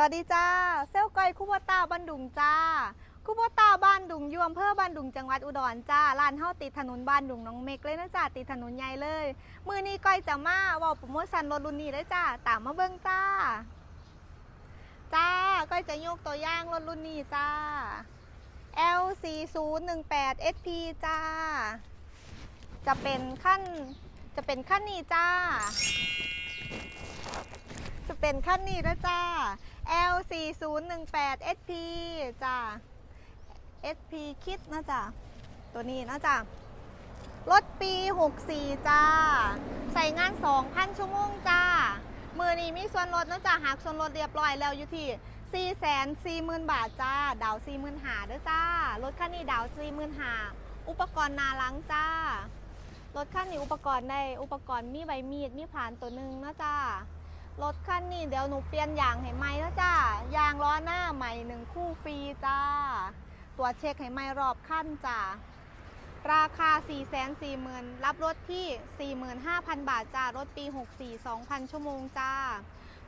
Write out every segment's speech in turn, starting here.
สวัสดีจ้า เซลก้อยคุบตาบ้านดุงจ้าคุบตาบ้านดุงยวมเพื่อบ้านดุงจังหวัดอุดรจ้าร้านเฮาติดถนนบ้านดุงน้องเมกเลยนะจ้าติดถนนใหญ่เลย มือนี้ก้อยจะมาว่าโปรโมชั่นรถรุ่นนี้เลยจ้าตามมาเบิ่งจ้า จ้าก้อยจะยกตัวอย่างรถรุ่นนี้จ้า L4018 SP จ้า จะเป็นขั้นจะเป็นขั้นนี้จ้า จะเป็นขั้นนี้นะจ้า L4018 SP จ้า SP คิดนะจ้าตัวนี้นะจ้ารถปี 64 จ้า ใส่งาน 2,000 ชั่วโมงจ้า มือนี้มีส่วนลดนะจ้าหักส่วนลดเรียบร้อยแล้วอยู่ที่440,000 บาทจ้า ดาว40,000หาด้อจ้า รถคันนี้ดาว40,000หาอุปกรณ์นาหลังจ้า รถคันนี้อุปกรณ์ได้ อุปกรณ์มีใบมีด มีผ่านตัวหนึ่งนะจ้า รถคันนี้เดี๋ยวหนูเปลี่ยนยางให้ใหมนะจ้ายางล้อหน้าใหม่หนึ่งคู่ฟรีจ้าตรวเช็คให้ใหมรอบคันจ้าราคา 4 4 0 0 0 0 รับรถที่ 45,000 บาทจ้ารถปี 64 2,000 ชั่วโมงจ้า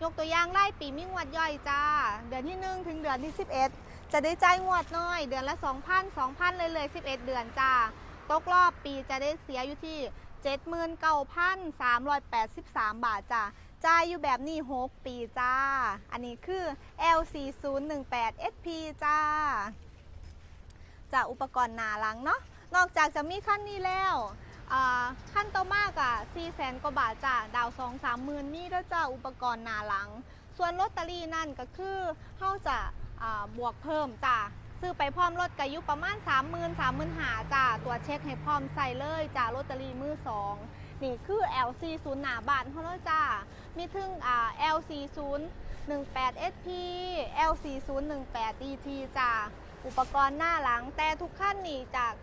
ยกตัวอย่างไล่ปีมีงวัดย่อยจ้า เดือนที่ 1 ถึงเดือนที่ 11 จะได้จ่ายงวดน้อย เดือนละ 2,000 2,000 เลยเลย 11 เดือนจ้า ตกรอบปีจะได้เสียอยู่ที่ 79,383 บาทจ้า จ่ายอยู่แบบนี้ 6 ปีจ้า อันนี้คือ L4018 SP จ้า จากอุปกรณ์หนาหลังเนาะ นอกจากจะมีขั้นนี้แล้วขั้นต่อมากอะ4แสนกว่าบาทจ้าดาว2 3หมื่นนี่แล้วจ้าอุปกรณ์หนาหลัง ส่วนลอตเตอรี่นั่นก็คือเขาจะาบวกเพิ่มจ้าซื้อไปพร้อมรถกอายุประมาณ 3 0 0 0 0 3 0 0 0หาจ้าตัวเช็คให้พร้อมใส่เลยจ้าลอตเตอรี่มือสอง นี่คือ LC0 หนาบาทเขาแล้วจ้า มีถึงอ่า LC0 18 SP LC018 DT จ้า อุปกรณ์หน้าหลังแต่ทุกขั้นนี่จาก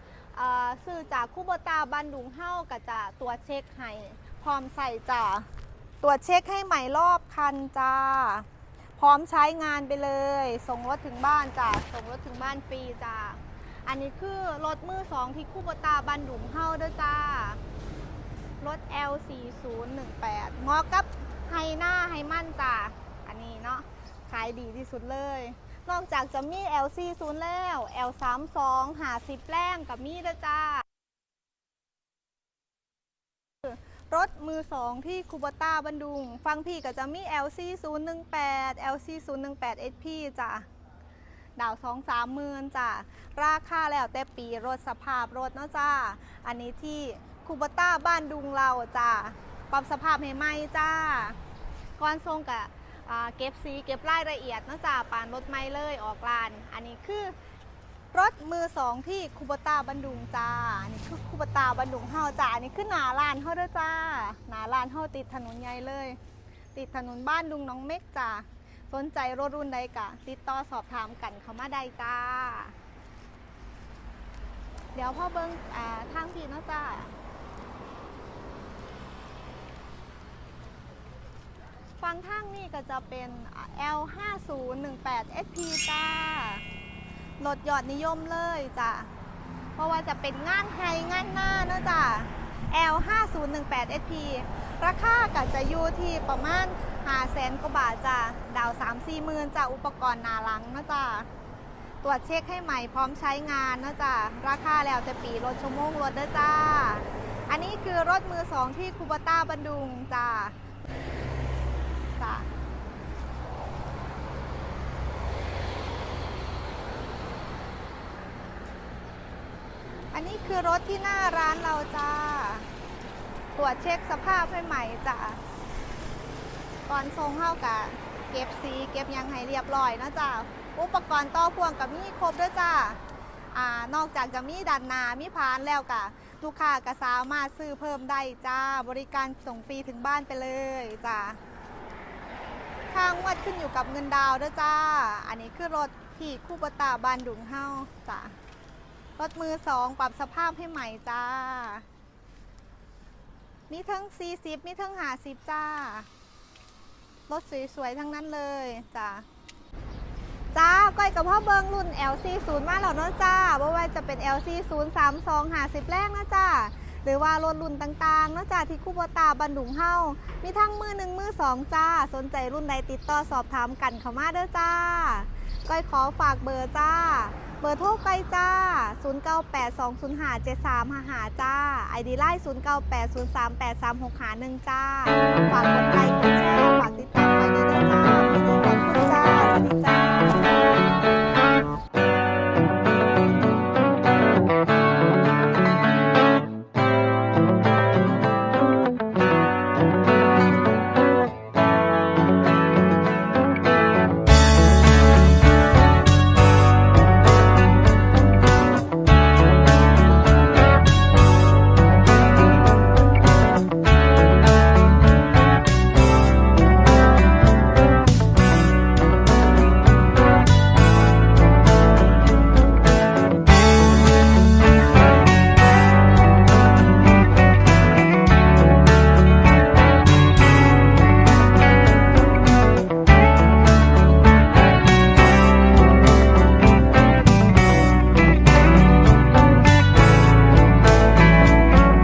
ซื้อจากคูโบตาบันดุงเฮ้าก็จะตัวเช็คให้พร้อมใส่จ้าตัวเช็คให้ใหม่รอบคันจ้า พร้อมใช้งานไปเลย ส่งรถถึงบ้านจ้าส่งรถถึงบ้านฟรีจ้าอันนี้คือรถมือสองที่คูโบตาบันดุงเฮ้าด้อจ้า รถ L4018 เหมาะกับไฮหน้าไฮมั่นจ้าอันนี้เนาะขายดีที่สุดเลย นอกจากจะมี LC0 แล้ว L32 หาสิบแรงกับมีด้วยจ้ารถมือสองที่คูบต้าบันดุง ฟังพี่ก็จะมี LC018 LC018 SP จ้ะ ดาวสองสามหมื่นจ้ะราคาแล้วแต่ปีรถสภาพรถเนาะจ้าอันนี้ที่คูบต้าบ้านดุงเราจ้ะปรับสภาพให้ใหม่จ้าก่อนทรงกับเก็บสีเก็บรายละเอียดเนอกจาปานรถไม่เลยออกลาน อันนี้คือรถมือสองที่คูบตาบันดุงจ้า อันนี้คือคูบตาบันดุงเฮาจ้า อันนี้คือหนาลานเฮาเด้อจ้า หนาลานเฮาติดถนนใหญ่เลย ติดถนนบ้านดุงน้องเม็กจ้า สนใจรถรุ่นใดกะ ติดต่อสอบถามกันเขามาได้จ้า เดี๋ยวพ่อเบิ้งอ่าทางพี่เนาะจ้าฟังทางนี่ก็จะเป็น L5018 SP จ้ารถยอดนิยมเลยจ้ะ เพราะว่าจะเป็นงานไฮงานหน้านะจ้ะ L5018 SP ราคาก็จะอยู่ที่ประมาณ 5แสนกว่าบาทจ้ะดาว3 4หมื่นจ้ะอุปกรณ์นาลังนะจ้ะตรวจเช็คให้ใหม่พร้อมใช้งานนะจ้ะราคาแล้วแต่ปีรถชั่วโมงรถเด้อจ้า อันนี้คือรถมือสองที่คูบต้าบันดุงจ้าจ้ะอันนี้คือรถที่หน้าร้านเราจ้า ตรวจเช็คสภาพให้ใหม่จ้ะ ก่อนทรงเข้ากับเก็บสีเก็บยังให้เรียบร้อยนะจ้ะอุปกรณ์ต่อพ่วงกับมีครบด้วยจ้าอ่านอกจากจะมีดันนามีพานแล้วกะลูกค้าก็สามารถซื้อเพิ่มได้จ้าบริการส่งฟรีถึงบ้านไปเลยจ้าค่างวดขึ้นอยู่กับเงินดาวด้วยจ้า อันนี้คือรถที่คู่ปตาบานดุงเฮาจ้ะรถมือสองปรับสภาพให้ใหม่จ้า มีทั้ง 40 มีทั้ง50จ้า รถสวยๆ ทั้งนั้นเลยจ้าจ้าก้อยกับพ่อเบิงรุ่น LC0 มาแล้วเนาะจ้าว่าว่าจะเป็น LC032 50แรกนะจ้าหรือว่ารถรุ่นต่างๆนอกจากที่คูโบตาบันดุงเฮามีทั้งมือหนึ่งมือสองจ้า สนใจรุ่นใดติดต่อสอบถามกันเข้ามาเด้อจ้า ก้อยขอฝากเบอร์จ้า เบอร์โทรก้อยจ้า 0982057355จ้า ไอดีไลน์0980383651จ้า ฝากกดไลค์กดแชร์ฝากติดตา